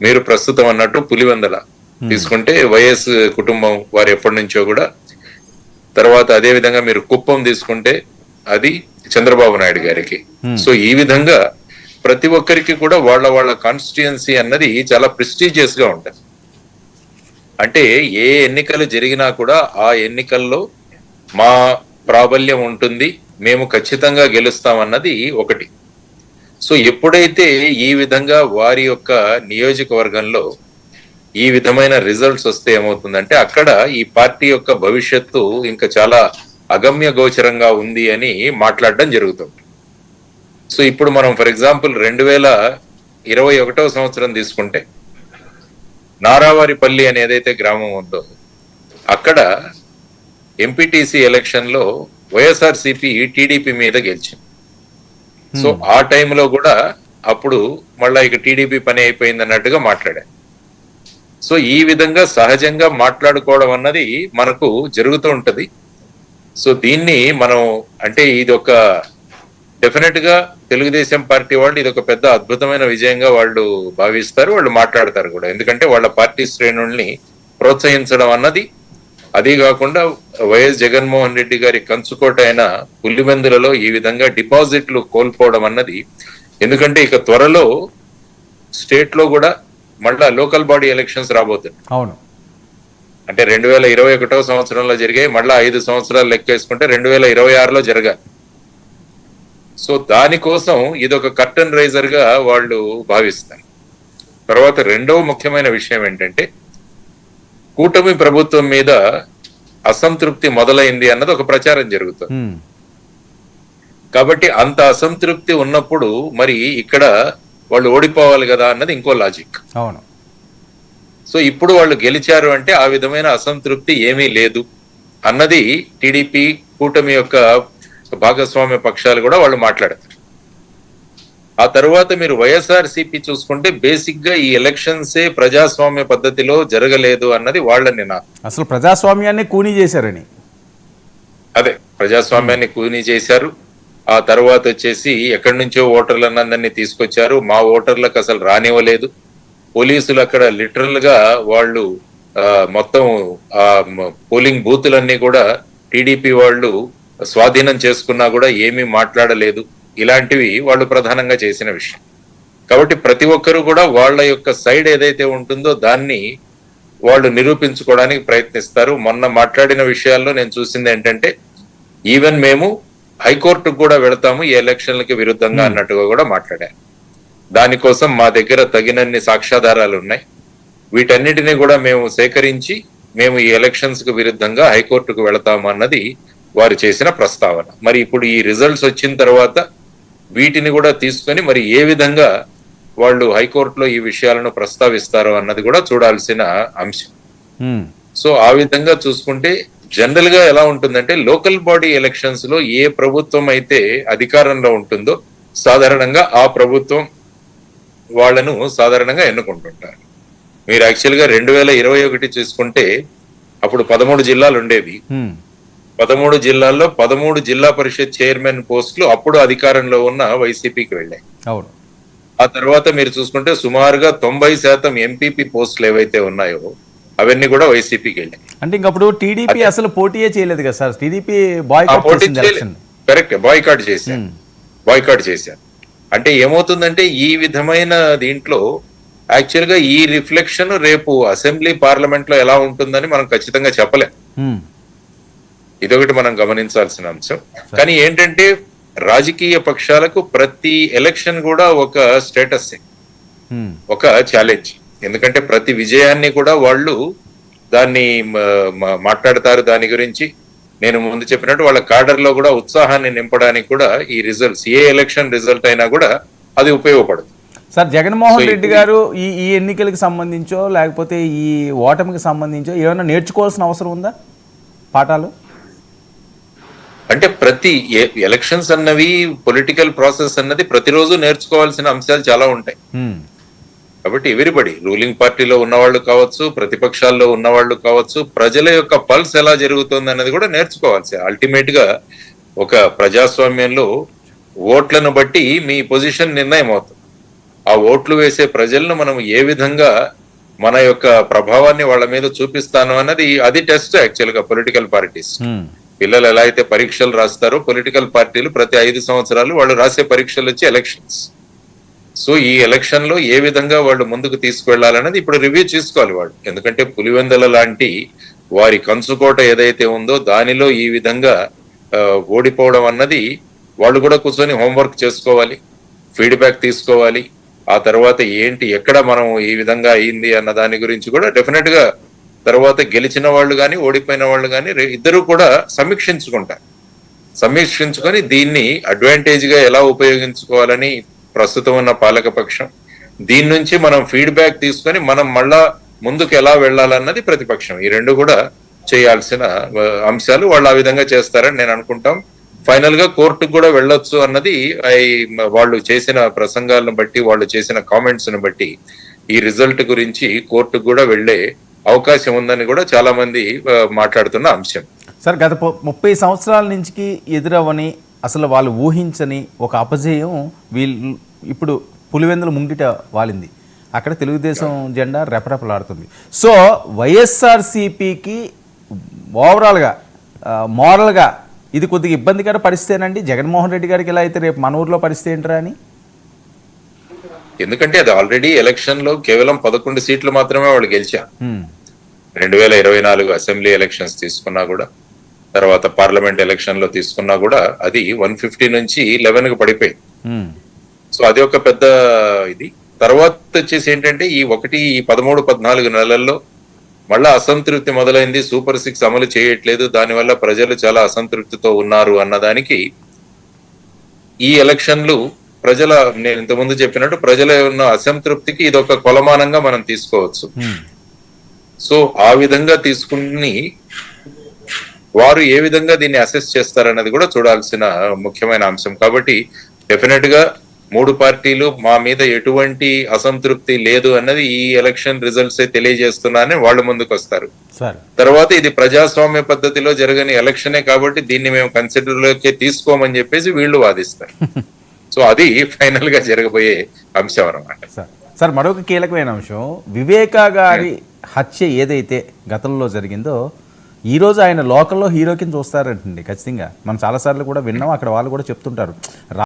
మీరు ప్రస్తుతం అన్నట్టు పులివెందల తీసుకుంటే వైఎస్ కుటుంబం వారు ఎప్పటి నుంచో కూడా తర్వాత అదే విధంగా మీరు కుప్పం తీసుకుంటే అది చంద్రబాబు నాయుడు గారికి. సో ఈ విధంగా ప్రతి ఒక్కరికి కూడా వాళ్ళ వాళ్ళ కాన్స్టిట్యుయన్సీ అన్నది చాలా ప్రెస్టీజియస్గా ఉంటుంది. అంటే ఏ ఎన్నికలు జరిగినా కూడా ఆ ఎన్నికల్లో మా ప్రాబల్యం ఉంటుంది మేము ఖచ్చితంగా గెలుస్తామన్నది ఒకటి. సో ఎప్పుడైతే ఈ విధంగా వారి యొక్క నియోజకవర్గంలో ఈ విధమైన రిజల్ట్స్ వస్తే ఏమవుతుందంటే అక్కడ ఈ పార్టీ యొక్క భవిష్యత్తు ఇంకా చాలా అగమ్య గోచరంగా ఉంది అని మాట్లాడడం జరుగుతుంది. సో ఇప్పుడు మనం ఫర్ ఎగ్జాంపుల్ రెండు వేల ఇరవై ఒకటవ సంవత్సరం తీసుకుంటే నారావారిపల్లి అని ఏదైతే గ్రామం ఉందో అక్కడ ఎంపీటీసీ ఎలక్షన్లో టీడీపీ మీద గెలిచింది. సో ఆ టైంలో కూడా అప్పుడు మళ్ళా ఇక టీడీపీ పని అయిపోయింది అన్నట్టుగా మాట్లాడారు సో ఈ విధంగా సహజంగా మాట్లాడుకోవడం అన్నది మనకు జరుగుతూ ఉంటది. సో దీన్ని మనం అంటే ఇది ఒక డెఫినెట్గా తెలుగుదేశం పార్టీ వాళ్ళు ఇది ఒక పెద్ద అద్భుతమైన విజయంగా వాళ్ళు భావిస్తారు వాళ్ళు మాట్లాడతారు కూడా. ఎందుకంటే వాళ్ళ పార్టీ శ్రేణుల్ని ప్రోత్సహించడం అన్నది అది కాకుండా వైఎస్ జగన్మోహన్ రెడ్డి గారి కంచుకోట అయిన పుల్లిమందులలో ఈ విధంగా డిపాజిట్లు కోల్పోవడం అన్నది. ఎందుకంటే ఇక త్వరలో స్టేట్లో కూడా మళ్ళా లోకల్ బాడీ ఎలక్షన్స్ రాబోతుంది అవును. అంటే రెండు వేల ఇరవై ఒకటో సంవత్సరంలో జరిగాయి మళ్ళా ఐదు సంవత్సరాలు లెక్క వేసుకుంటే రెండు వేల ఇరవై ఆరులో జరగాలి. సో దానికోసం ఇది ఒక కర్టన్ రైజర్గా వాళ్ళు భావిస్తారు తర్వాత రెండవ ముఖ్యమైన విషయం ఏంటంటే కూటమి ప్రభుత్వం మీద అసంతృప్తి మొదలైంది అన్నది ఒక ప్రచారం జరుగుతుంది. కాబట్టి అంత అసంతృప్తి ఉన్నప్పుడు మరి ఇక్కడ వాళ్ళు ఓడిపోవాలి కదా అన్నది ఇంకో లాజిక్. అవును. సో ఇప్పుడు వాళ్ళు గెలిచారు అంటే ఆ విధమైన అసంతృప్తి ఏమీ లేదు అన్నది టీడీపీ కూటమి యొక్క భాగస్వామ్య పక్షాలు కూడా వాళ్ళు మాట్లాడతారు. ఆ తర్వాత మీరు వైఎస్ఆర్ సిపి చూసుకుంటే బేసిక్గా ఈ ఎలక్షన్సే ప్రజాస్వామ్య పద్ధతిలో జరగలేదు అన్నది వాళ్ళ నినాదం అసలు ప్రజాస్వామ్యాన్ని కూనీ చేశారని. అదే ప్రజాస్వామ్యాన్ని కూని చేశారు. ఆ తర్వాత వచ్చేసి ఎక్కడి నుంచో ఓటర్లందరినీ తీసుకొచ్చారు. మా ఓటర్లకు అసలు రానివ్వలేదు. పోలీసులు అక్కడ లిటరల్గా వాళ్ళు మొత్తం పోలింగ్ బూతులన్నీ కూడా టీడీపీ వాళ్ళు స్వాధీనం చేసుకున్నా కూడా ఏమీ మాట్లాడలేదు. ఇలాంటివి వాళ్ళు ప్రధానంగా చేసిన విషయం. కాబట్టి ప్రతి ఒక్కరూ కూడా వాళ్ళ యొక్క సైడ్ ఏదైతే ఉంటుందో దాన్ని వాళ్ళు నిరూపించుకోవడానికి ప్రయత్నిస్తారు. మొన్న మాట్లాడిన విషయాల్లో నేను చూసింది ఏంటంటే ఈవెన్ మేము హైకోర్టుకు కూడా వెళతాము ఈ ఎలక్షన్లకి విరుద్ధంగా అన్నట్టుగా కూడా మాట్లాడారు. దానికోసం మా దగ్గర తగినన్ని సాక్ష్యాధారాలు ఉన్నాయి. వీటన్నిటిని కూడా మేము సేకరించి మేము ఈ ఎలక్షన్స్కు విరుద్ధంగా హైకోర్టుకు వెళతాము అన్నది వారు చేసిన ప్రస్తావన. మరి ఇప్పుడు ఈ రిజల్ట్స్ వచ్చిన తర్వాత వీటిని కూడా తీసుకొని మరి ఏ విధంగా వాళ్ళు హైకోర్టులో ఈ విషయాలను ప్రస్తావిస్తారో అన్నది కూడా చూడాల్సిన అంశం. సో ఆ విధంగా చూసుకుంటే జనరల్గా ఎలా ఉంటుందంటే లోకల్ బాడీ ఎలక్షన్స్లో ఏ ప్రభుత్వం అయితే అధికారంలో ఉంటుందో సాధారణంగా ఆ ప్రభుత్వం వాళ్ళను సాధారణంగా ఎన్నుకుంటుంటారు మీరు యాక్చువల్గా రెండు వేల ఇరవై ఒకటి చూసుకుంటే అప్పుడు పదమూడు జిల్లాలు ఉండేవి. పదమూడు జిల్లాల్లో పదమూడు జిల్లా పరిషత్ చైర్మన్ పోస్టులు అప్పుడు అధికారంలో ఉన్న వైసీపీకి వెళ్ళాయి. అవును. ఆ తర్వాత మీరు చూసుకుంటే సుమారుగా తొంభై శాతం ఎంపీపీ పోస్టులు ఏవైతే ఉన్నాయో అవన్నీ కూడా వైసీపీకి వెళ్ళాయి. అంటే ఇంకప్పుడు టీడీపీ అసలు పోటీయే చేయలేదు కదా సార్? టీడీపీ కరెక్ట్ బాయ్కాట్ చేశారు. బాయ్కాట్ చేశారు. అంటే ఏమవుతుందంటే ఈ విధమైన దీంట్లో యాక్చువల్గా ఈ రిఫ్లెక్షన్ రేపు అసెంబ్లీ పార్లమెంట్లో ఎలా ఉంటుందని మనం ఖచ్చితంగా చెప్పలేం. ఇదొకటి మనం గమనించాల్సిన అంశం. కానీ ఏంటంటే రాజకీయ పక్షాలకు ప్రతి ఎలక్షన్ కూడా ఒక స్టేటస్. ఒక ఛాలెంజ్. ఎందుకంటే ప్రతి విజయాన్ని కూడా వాళ్ళు దాన్ని మాట్లాడతారు దాని గురించి. నేను ముందు చెప్పినట్టు వాళ్ళ కాడర్లో కూడా ఉత్సాహాన్ని నింపడానికి కూడా ఈ రిజల్ట్స్ ఏ ఎలక్షన్ రిజల్ట్ అయినా కూడా అది ఉపయోగపడుతుంది సార్ జగన్మోహన్ రెడ్డి గారు ఈ ఈ ఎన్నికలకు సంబంధించో లేకపోతే ఈ ఓటమికి సంబంధించో ఏమైనా నేర్చుకోవాల్సిన అవసరం ఉందా? పాఠాలు? అంటే ప్రతి ఎలక్షన్స్ అన్నవి పొలిటికల్ ప్రాసెస్ అన్నది ప్రతిరోజు నేర్చుకోవాల్సిన అంశాలు చాలా ఉంటాయి. కాబట్టి ఎవ్రీబడి రూలింగ్ పార్టీలో ఉన్నవాళ్ళు కావచ్చు ప్రతిపక్షాల్లో ఉన్నవాళ్ళు కావచ్చు ప్రజల యొక్క పల్స్ ఎలా జరుగుతుంది అన్నది కూడా నేర్చుకోవాల్సి అల్టిమేట్గా ఒక ప్రజాస్వామ్యంలో ఓట్లను బట్టి మీ పొజిషన్ నిర్ణయం అవుతుంది ఆ ఓట్లు వేసే ప్రజలను మనం ఏ విధంగా మన యొక్క ప్రభావాన్ని వాళ్ళ మీద చూపిస్తాను అన్నది అది టెస్ట్ యాక్చువల్గా పొలిటికల్ పార్టీస్. పిల్లలు ఎలా అయితే పరీక్షలు రాస్తారో పొలిటికల్ పార్టీలు ప్రతి ఐదు సంవత్సరాలు వాళ్ళు రాసే పరీక్షలు వచ్చి ఎలక్షన్స్. సో ఈ ఎలక్షన్లో ఏ విధంగా వాళ్ళు ముందుకు తీసుకువెళ్ళాలనేది ఇప్పుడు రివ్యూ చేసుకోవాలి వాళ్ళు. ఎందుకంటే పులివెందల లాంటి వారి కంచుకోట ఏదైతే ఉందో దానిలో ఈ విధంగా ఓడిపోవడం అన్నది వాళ్ళు కూడా కూర్చొని హోంవర్క్ చేసుకోవాలి ఫీడ్బ్యాక్ తీసుకోవాలి. ఆ తర్వాత ఏంటి ఎక్కడ మనం ఈ విధంగా అయింది అన్న దాని గురించి కూడా డెఫినెట్గా తర్వాత గెలిచిన వాళ్ళు కానీ ఓడిపోయిన వాళ్ళు కానీ ఇద్దరు కూడా సమీక్షించుకుంటారు. సమీక్షించుకొని దీన్ని అడ్వాంటేజ్గా ఎలా ఉపయోగించుకోవాలని ప్రస్తుతం ఉన్న పాలక పక్షం. దీని నుంచి మనం ఫీడ్బ్యాక్ తీసుకొని మనం మళ్ళా ముందుకు ఎలా వెళ్ళాలన్నది ప్రతిపక్షం. ఈ రెండు కూడా చేయాల్సిన అంశాలు వాళ్ళు ఆ విధంగా చేస్తారని నేను అనుకుంటాం. ఫైనల్గా కోర్టుకు కూడా వెళ్ళొచ్చు అన్నది ఐ- వాళ్ళు చేసిన ప్రసంగాలను బట్టి వాళ్ళు చేసిన కామెంట్స్ను బట్టి ఈ రిజల్ట్ గురించి కోర్టుకు కూడా వెళ్ళే అవకాశం ఉందని కూడా చాలా మంది మాట్లాడుతున్న అంశం. సార్ గత ముప్పై సంవత్సరాల నుంచి ఎదురవని అసలు వాళ్ళు ఊహించని ఒక అపజయం వీళ్ళు ఇప్పుడు పులివెందుల ముంగిట వాలింది. అక్కడ తెలుగుదేశం జెండా రెపరెపలాడుతుంది. సో వైఎస్ఆర్సీపీకి ఓవరాల్గా మోరల్గా ఇది కొద్దిగా ఇబ్బందికర పరిస్థితేనండి. జగన్మోహన్ రెడ్డి గారికి ఇలా అయితే రేపు మన ఊర్లో పరిస్థితి ఏంటరా అని? ఎందుకంటే అది ఆల్రెడీ ఎలక్షన్లో కేవలం పదకొండు సీట్లు మాత్రమే వాళ్ళు గెలిచారు. హ్మ్. రెండు వేల ఇరవై నాలుగు అసెంబ్లీ ఎలక్షన్స్ తీసుకున్నా కూడా తర్వాత పార్లమెంట్ ఎలక్షన్లో తీసుకున్నా కూడా అది వన్ ఫిఫ్టీ నుంచి లెవెన్కి పడిపోయింది. సో అది ఒక పెద్ద ఇది. తర్వాత వచ్చేసి ఏంటంటే ఈ ఒకటి ఈ పదమూడు పద్నాలుగు నెలల్లో మళ్ళా అసంతృప్తి మొదలైంది. సూపర్ సిక్స్ అమలు చేయట్లేదు. దానివల్ల ప్రజలు చాలా అసంతృప్తితో ఉన్నారు అన్నదానికి ఈ ఎలక్షన్లు ప్రజల నేను ఇంతకుముందు చెప్పినట్టు ప్రజల ఉన్న అసంతృప్తికి ఇది ఒక కొలమానంగా మనం తీసుకోవచ్చు. సో ఆ విధంగా తీసుకుని వారు ఏ విధంగా దీన్ని అసెస్ చేస్తారన్నది కూడా చూడాల్సిన ముఖ్యమైన అంశం. కాబట్టి డెఫినెట్గా మూడు పార్టీలు మా మీద ఎటువంటి అసంతృప్తి లేదు అన్నది ఈ ఎలక్షన్ రిజల్ట్స్ తెలియజేస్తున్నారని వాళ్ళు ముందుకు వస్తారు తర్వాత ఇది ప్రజాస్వామ్య పద్ధతిలో జరగని ఎలక్షనే కాబట్టి దీన్ని మేము కన్సిడర్లోకి తీసుకోమని చెప్పేసి వీళ్ళు వాదిస్తారు. సో అది ఫైనల్గా జరగబోయే అంశం అన్నమాట. సార్. సార్ మరొక కీలకమైన అంశం. వివేకా గారి హత్య ఏదైతే గతంలో జరిగిందో ఈ రోజు ఆయన లోకల్లో హీరో కింద చూస్తారంటండి ఖచ్చితంగా. మనం చాలాసార్లు కూడా విన్నాం అక్కడ వాళ్ళు కూడా చెప్తుంటారు.